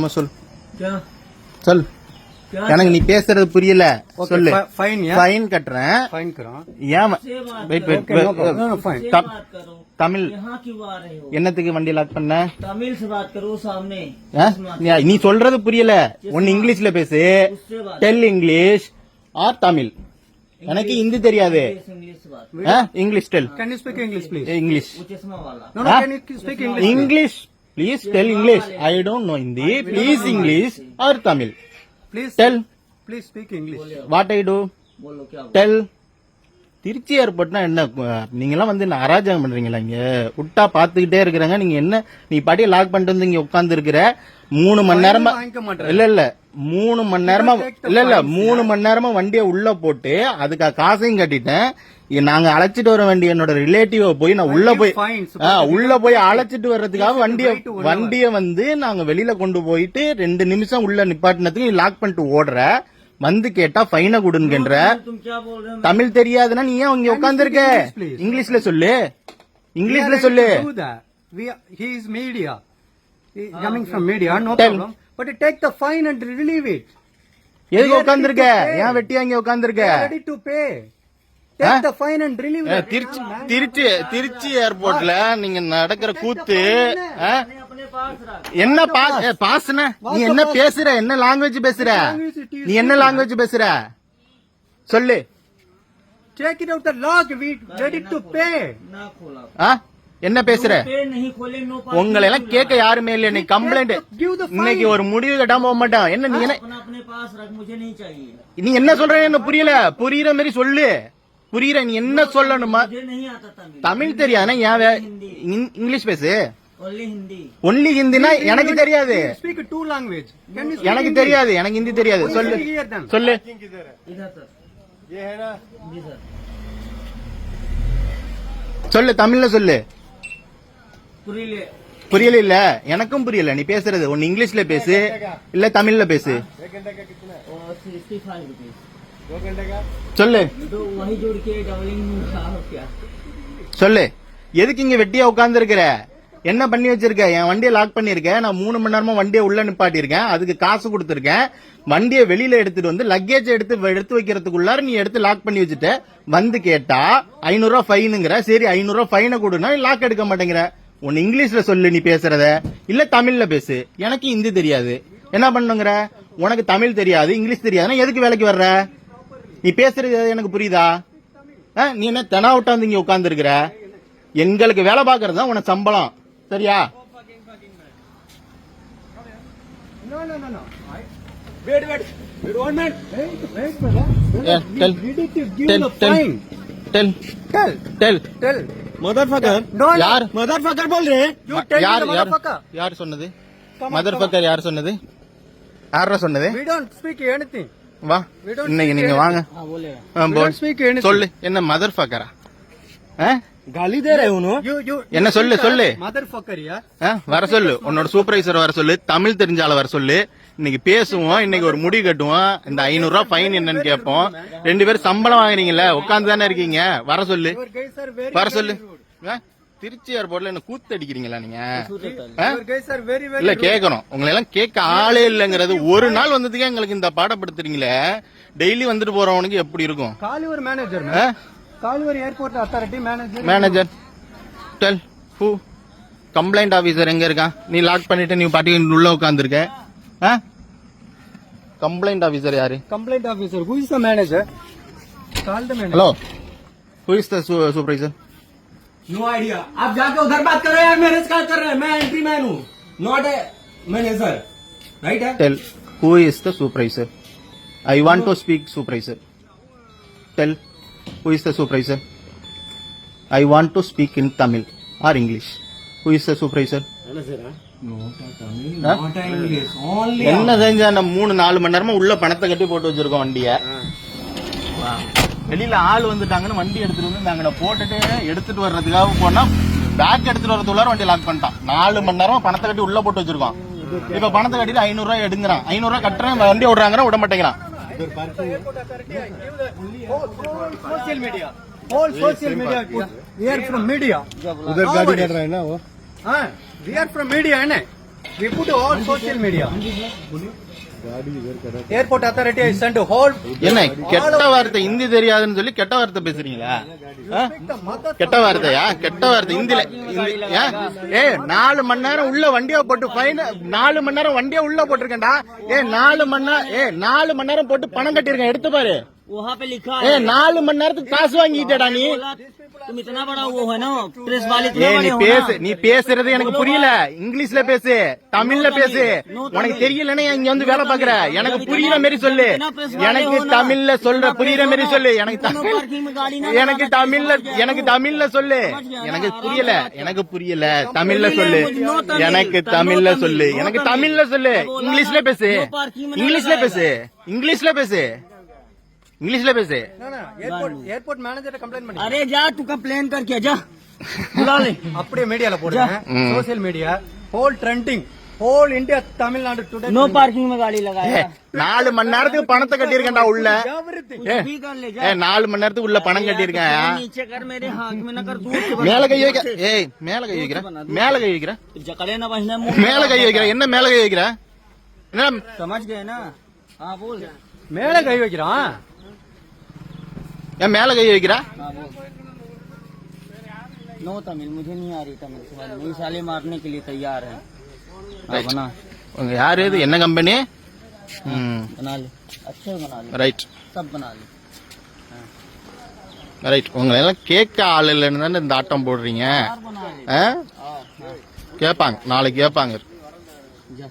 என்னமோ சொல் क्या சொல் क्या எனக்கு நீ பேசுறது புரியல சொல்லு फाइन या ஃபைன் கட்டுறேன் फाइन करो ஏன் से बात wait, करो wait, Okay, no wait, problem. No, no, fine. से तम- बात करो தமிழ் यहाँ क्यों आ रहे हो என்னத்துக்கு வண்டி லாக் பண்ண तमिल से बात करो सामने ஆ? उसमें நீ- நீ சொல்றது புரியல ஒன்னு இங்கிலீஷ்ல பேசு उससे बात டெல் இங்கிலீஷ் ஆர் தமிழ் எனக்கு ஹிந்தி தெரியாது इंग्लिश इंग्लिश से बात ஆ? English tell Can you speak English, Please tell English. I don't know Hindi. Please English or Tamil. Please Tell. Please speak English. What I do? Tell. Trichy ஏர்போர்ட்னா என்ன? நீங்க எல்லாம் வந்து அராஜகம் பண்றீங்களா இங்க? விட்டா பாத்துக்கிட்டே இருக்கிறாங்க. நீங்க என்ன? நீ பாட்டியை லாக் பண்ணிட்டு வந்து இங்க உட்கார்ந்து இருக்கிற மூணு மணி நேரமா. இல்ல இல்ல. மூணு மணி நேரமா இல்ல இல்ல. மூணு மணி நேரமா வண்டியை உள்ள போட்டு அதுக்கு காசையும் கட்டிட்டேன். நாங்க அழைச்சிட்டு வர வேண்டிய என்னோட ரிலேட்டிவ போய் நான் உள்ள போய் உள்ள போய் அழைச்சிட்டு வர்றதுக்காக வண்டிய வண்டிய வந்து நாங்க வெளியில கொண்டு போயிட்டு ரெண்டு நிமிஷம் உள்ள நிப்பாட்டினதுக்கு லாக் பண்ணிட்டு ஓடுற. வந்து கேட்டா ஃபைன கொடுங்கன்ற. தமிழ் தெரியாதுன்னா நீ ஏன் இங்க உட்கார்ந்து இருக்க இங்கிலீஷ்ல சொல்லு. இங்கிலீஷ்ல சொல்லு. Media is media. He is coming from media no problem. But take the fine and relieve it. எதுக்கு உட்கார்ந்துருக்க? ஏன் வெட்டியா இங்க உட்கார்ந்துருக்க? Ready திருச்சி திருச்சி ஏர்போர்ட்ல நீங்க நடக்கிற கூத்து என்ன பாஸ் பாஸ்ன? நீ என்ன பேசுற? என்ன லாங்குவேஜ் பேசுற? நீ என்ன லாங்குவேஜ் பேசுற? சொல்லு. Check it out the log we ready to pay. என்ன பேசுற? உங்களை எல்லாம் கேட்க யாருமே இல்ல நீ கம்ப்ளைண்ட் இன்னைக்கு ஒரு முடிவு கட்டாம போக மாட்டான். என்ன நீ என்ன நீ என்ன சொல்ற? என்ன புரியல. புரியுற மாதிரி சொல்லு. புரியுற நீ என்ன சொல்லணுமா? தமிழ் தெரியாதுன்னா ஏன் இங்கிலீஷ் பேசு. ஒன்லி ஹிந்தினா எனக்கு தெரியாது. எனக்கு தெரியாது. எனக்கு ஹிந்தி தெரியாது. சொல்லு. சொல்லு. சொல்லு தமிழ்ல சொல்லு. புரியல. இல்ல எனக்கும் புரியல. நீ பேசுறது. ஒன்னு இங்கிலீஷ்ல பேசு. இல்ல தமிழ்ல பேசு. சொல்லு. சொல்லு. எதுக்கு இங்க வெட்டியா உட்கார்ந்து இருக்கிற என்ன பண்ணி வச்சிருக்க? என் வண்டியை லாக் பண்ணியிருக்கேன். நான் மூணு மணி நேரமா வண்டியை உள்ள நிப்பாட்டியிருக்கேன். அதுக்கு காசு கொடுத்துருக்கேன். வண்டியை வெளியில எடுத்துட்டு வந்து லக்கேஜ் எடுத்து எடுத்து வைக்கிறதுக்குள்ளார நீ எடுத்து லாக் பண்ணி வச்சுட்ட. வந்து கேட்டா ஐநூறுரூவா ஃபைனுங்கிற சரி ஐநூறுரூவா ஃபைனை கொடுனா லாக் எடுக்க மாட்டேங்கிற. ஒன்னு இங்கிலீஷ்ல சொல்லு நீ பேசுறத. இல்ல தமிழ்ல பேசு. எனக்கு ஹிந்தி தெரியாது. என்ன பண்ணுங்கிற? உனக்கு தமிழ் தெரியாது இங்கிலீஷ் தெரியாதுன்னா எதுக்கு வேலைக்கு வர்ற? நீ பேசுறது எனக்கு புரியுதா? ஆ, நீ என்ன தெனாவிட்டா வந்து இங்க உட்காந்துருக்கிற எங்களுக்கு வேலை பாக்குறது தான் உனக்கு சம்பளம். சரியா No, no, no, no. I- Wait, wait. Wait one minute. Wait, wait, brother. Yeah, tell. Ready to give Tell, the tell. fine. Tell Tell. Tell Tell. Motherfucker No, no. யார் मदरफकर बोल रहे हैं You tell யார் me the யார் motherfucker. யார் சொன்னது Come on, mother come on. Fucker யார் சொன்னது யாரா சொன்னது We don't speak anything. வா We don't இன்னைக்கு speak நீங்க வாங்க हाँ बोलेगा ஆ, We pole. don't speak anything. சொல்லு என்ன மதர் பக்கரா என்ன சொல்லு சொல்லு. வர சொல்லு. உன்னோட சூப்பர்வைசர் வர சொல்லு தமிழ் தெரிஞ்சால வர சொல்லு. இன்னைக்கு பேசுவோம் இன்னைக்கு ஒரு முடி கட்டுவோம். இந்த ஐநூறு ரூபாய் ஃபைன் என்னன்னு கேட்போம். ரெண்டு பேரும் சம்பளம் வாங்குறீங்கல்ல உட்காந்து தானே இருக்கீங்க? வர சொல்லு. வர சொல்லு. திருச்சி ஏர்போர்ட்ல என்ன கூத்து அடிக்கிறீங்களா நீங்க? இல்ல கேக்குறோம் உங்களை எல்லாம் கேட்க ஆளே இல்லங்கிறது ஒரு நாள் வந்ததுக்கே எங்களுக்கு இந்த பாடப்படுத்துறீங்களே. டெய்லி வந்துட்டு போறவனுக்கு எப்படி இருக்கும்? Call your manager, man. Call your airport authority manager. Manager tell who complaint officer எங்க இருக்கான் நீ லாக் பண்ணிட்டு நீ பாட்டி உள்ள உட்காந்துருக்க கம்ப்ளைண்ட் ஆபீசர் யாரு Complaint officer. Who is the manager? Call the manager. Hello who is the supervisor no idea आप जाके उधर बात करो यार मैनेज का कर रहे हैं मैं एंट्री मैन हूँ नॉट ए मैनेजर राइट है tell who is the supervisor I want to speak supervisor tell Who is the supervisor? I want to speak in Tamil or English Who is the supervisor? என்ன செஞ்சா நம்ம மூணு நாலு மணி நேரமா உள்ள பணத்தை கட்டி போட்டு வச்சிருக்கோம் வண்டிய. வெளியில ஆள் வந்துட்டாங்கன்னு வண்டி எடுத்துட்டு வந்து நாங்க போட்டுட்டு எடுத்துட்டு வர்றதுக்காக போனா பேக் எடுத்துட்டு வரதுக்குள்ளார வண்டி லாக் பண்ணிட்டான். நாலு மணி நேரமா பணத்தை கட்டி உள்ள போட்டு வச்சிருக்கோம். இப்ப பணத்தை கட்டிட்டு ஐநூறு ரூபாய் எடுங்கிறான். ஐநூறு ரூபாய் கட்டுறேன் வண்டி விடுறாங்க விட மாட்டேங்கிறான். Social media we are from media उधर गाड़ी कर रहा है ना वो। हाँ वी आर फ्रॉम मीडिया है ना? We put all social media. Has sent a whole. என்ன கெட்ட வார்த்தை இந்தி தெரியாதுன்னு சொல்லி கெட்ட வார்த்தை பேசுறீங்களா? கெட்ட வார்த்தையா? கெட்ட வார்த்தை ஏன்? ஏ நாலு மணி நேரம் உள்ள வண்டியை போட்டு ஃபைன் நாலு மணி நேரம் வண்டியை உள்ள போட்டிருக்கேன்டா. ஏ நாலு மணி நேரம் ஏ நாலு மணி நேரம் போட்டு பணம் கட்டியிருக்கேன். எடுத்து பாரு. वहाँ पे लिखा ஏ है நாலு மணி நேரத்துக்கு காசு வாங்கிட்டேடா நீ बोला, तुम इतना बड़ा वो है ना प्रेस वाले ஏ इतने நீ बड़े हो பேசு ना நீ பேசுறது எனக்கு புரியல இங்கிலீஷ்ல பேசு தமிழ்ல பேசு உனக்கு தெரியலன்னா இங்க வந்து வேலை பாக்குற எனக்கு புரியுற மாதிரி சொல்லு எனக்கு தமிழ்ல சொல்ற புரியுற மாதிரி சொல்லு எனக்கு தமிழ் पार्किंग में गाड़ी ना எனக்கு தமிழ்ல எனக்கு தமிழ்ல சொல்லு எனக்கு புரியல எனக்கு புரியல தமிழ்ல சொல்லு எனக்கு தமிழ்ல சொல்லு எனக்கு தமிழ்ல சொல்லு இங்கிலீஷ்ல பேசு இங்கிலீஷ்ல பேசு இங்கிலீஷ்ல பேசு இங்கிலீஷ்ல பேசு No, no, airport, airport manager complaint பண்ணி. अरे जा तू कंप्लेन करके जा बुला ले அப்படியே மீடியால போடுங்க ம். Social media whole trending whole India Tamil Nadu today no parking में गाड़ी ஏ, लगाया நாலு மணி நேரத்துக்கு பணத்தை கட்டியிருக்கேன்டா உள்ள எவ்ரிதிங் ஏ, भी कर ले ஏ जा நாலு மணி நேரத்துக்கு உள்ள பணம் கட்டியிருக்கேன் नीचे कर मेरे हाथ में न कर दूर से மேல கை வைக்க ஏய் மேல கை வைக்கிற மேல கை வைக்கிற जकड़े ना बजना मुंह மேல கை வைக்கிற என்ன மேல கை வைக்கிற என்ன समझ गए ना हाँ बोल மேல கை வைக்கிறான் ஏன் மேல கை வைக்கிற हाँ बोल नो तमिल मुझे नहीं आ रही तमिल समझ नहीं साले मारने के लिए तैयार है हाँ, Right. बना உங்க யாரு இது என்ன கம்பெனி ம் बना ले अच्छे बना ले ரைட் सब बना ले ரைட் உங்களை எல்லாம் கேட்க ஆள் இல்லைன்னு தானே இந்த ஆட்டம் போடுறீங்க यार बना ले ஆ? हाँ हाँ கேட்பாங்க நாளைக்கு கேட்பாங்க जा